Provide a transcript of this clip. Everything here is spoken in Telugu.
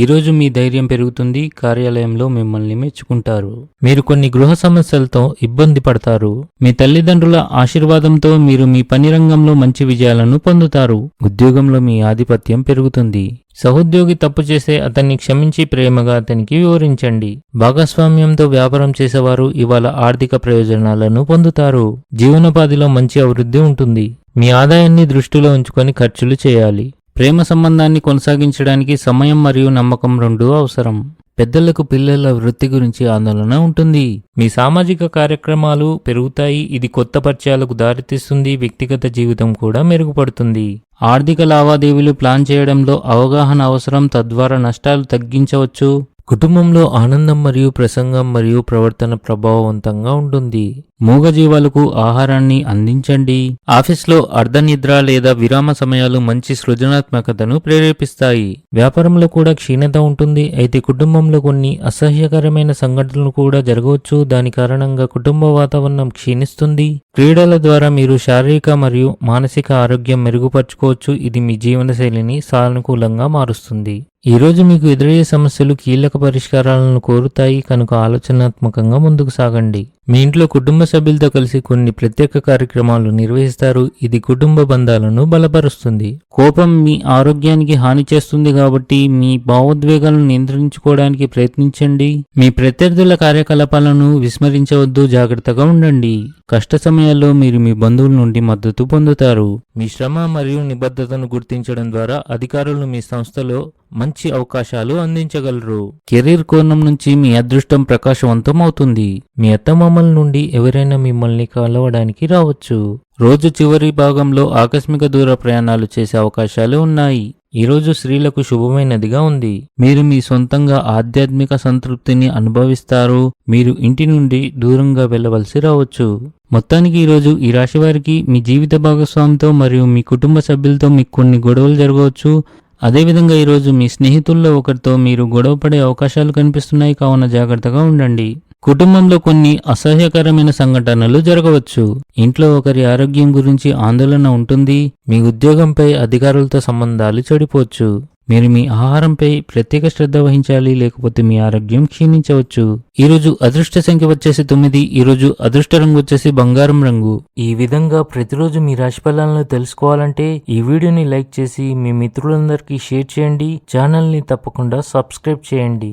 ఈరోజు మీ ధైర్యం పెరుగుతుంది కార్యాలయంలో మిమ్మల్ని మెచ్చుకుంటారు. మీరు కొన్ని గృహ సమస్యలతో ఇబ్బంది పడతారు. మీ తల్లిదండ్రుల ఆశీర్వాదంతో మీరు మీ పని రంగంలో మంచి విజయాలను పొందుతారు. ఉద్యోగంలో మీ ఆధిపత్యం పెరుగుతుంది. సహోద్యోగి తప్పు చేస్తే అతన్ని క్షమించి ప్రేమగా అతనికి వివరించండి. భాగస్వామ్యంతో వ్యాపారం చేసేవారు ఇవాళ ఆర్థిక ప్రయోజనాలను పొందుతారు. జీవనోపాధిలో మంచి అభివృద్ధి ఉంటుంది. మీ ఆదాయాన్ని దృష్టిలో ఉంచుకొని ఖర్చులు చేయాలి. ప్రేమ సంబంధాన్ని కొనసాగించడానికి సమయం మరియు నమ్మకం రెండూ అవసరం. పెద్దలకు పిల్లల వృత్తి గురించి ఆందోళన ఉంటుంది. మీ సామాజిక కార్యక్రమాలు పెరుగుతాయి. ఇది కొత్త పరిచయాలకు దారితీస్తుంది. వ్యక్తిగత జీవితం కూడా మెరుగుపడుతుంది. ఆర్థిక లావాదేవీలు ప్లాన్ చేయడంలో అవగాహన అవసరం. తద్వారా నష్టాలు తగ్గించవచ్చు. కుటుంబంలో ఆనందం మరియు ప్రసంగం మరియు ప్రవర్తన ప్రభావవంతంగా ఉంటుంది. మూగజీవాలకు ఆహారాన్ని అందించండి. ఆఫీస్లో అర్ధనిద్ర లేదా విరామ సమయాలు మంచి సృజనాత్మకతను ప్రేరేపిస్తాయి. వ్యాపారంలో కూడా క్షీణత ఉంటుంది. అయితే కుటుంబంలో కొన్ని అసహ్యకరమైన సంఘటనలు కూడా జరగవచ్చు. దాని కారణంగా కుటుంబ వాతావరణం క్షీణిస్తుంది. క్రీడల ద్వారా మీరు శారీరక మరియు మానసిక ఆరోగ్యం మెరుగుపరచుకోవచ్చు. ఇది మీ జీవనశైలిని సానుకూలంగా మారుస్తుంది. ఈరోజు మీకు ఎదురయ్యే సమస్యలు కీలక పరిష్కారాలను కోరుతాయి. కనుక ఆలోచనాత్మకంగా ముందుకు సాగండి. మీ ఇంట్లో కుటుంబ సభ్యులతో కలిసి కొన్ని ప్రత్యేక కార్యక్రమాలు నిర్వహిస్తారు. ఇది కుటుంబ బంధాలను బలపరుస్తుంది. కోపం మీ ఆరోగ్యానికి హాని చేస్తుంది కాబట్టి మీ భావోద్వేగాలను నియంత్రించుకోవడానికి ప్రయత్నించండి. మీ ప్రత్యర్థుల కార్యకలాపాలను విస్మరించవద్దు జాగ్రత్తగా ఉండండి. కష్ట సమయాల్లో మీరు మీ బంధువుల నుండి మద్దతు పొందుతారు. మీ శ్రమ మరియు నిబద్ధతను గుర్తించడం ద్వారా అధికారులు మీ సంస్థలో మంచి అవకాశాలు అందించగలరు. కెరీర్ కోణం నుంచి మీ అదృష్టం ప్రకాశవంతం అవుతుంది మీ అత్తమామల నుండి ఎవరైనా మిమ్మల్ని కలవడానికి రావచ్చు. రోజు చివరి భాగంలో ఆకస్మిక దూర ప్రయాణాలు చేసే అవకాశాలు ఉన్నాయి. ఈ రోజు స్త్రీలకు శుభమైనదిగా ఉంది. మీరు మీ సొంతంగా ఆధ్యాత్మిక సంతృప్తిని అనుభవిస్తారు. మీరు ఇంటి నుండి దూరంగా వెళ్ళవలసి రావచ్చు. మొత్తానికి ఈరోజు ఈ రాశి వారికి మీ జీవిత భాగస్వామితో మరియు మీ కుటుంబ సభ్యులతో మీకు కొన్ని గొడవలు జరగవచ్చు. అదేవిధంగా ఈరోజు మీ స్నేహితుల్లో ఒకరితో మీరు గొడవపడే అవకాశాలు కనిపిస్తున్నాయి కావున జాగ్రత్తగా ఉండండి. కుటుంబంలో కొన్ని అసహ్యకరమైన సంఘటనలు జరగవచ్చు. ఇంట్లో ఒకరి ఆరోగ్యం గురించి ఆందోళన ఉంటుంది. మీ ఉద్యోగంపై అధికారులతో సంబంధాలు చెడిపోవచ్చు. మీరు మీ ఆహారంపై ప్రత్యేక శ్రద్ధ వహించాలి లేకపోతే మీ ఆరోగ్యం క్షీణించవచ్చు. ఈరోజు అదృష్ట సంఖ్య వచ్చేసి తొమ్మిది ఈరోజు అదృష్ట రంగు వచ్చేసి బంగారం రంగు. ఈ విధంగా ప్రతిరోజు మీ రాశి ఫలాలను తెలుసుకోవాలంటే ఈ వీడియోని లైక్ చేసి మీ మిత్రులందరికీ షేర్ చేయండి ఛానల్ని తప్పకుండా సబ్స్క్రైబ్ చేయండి.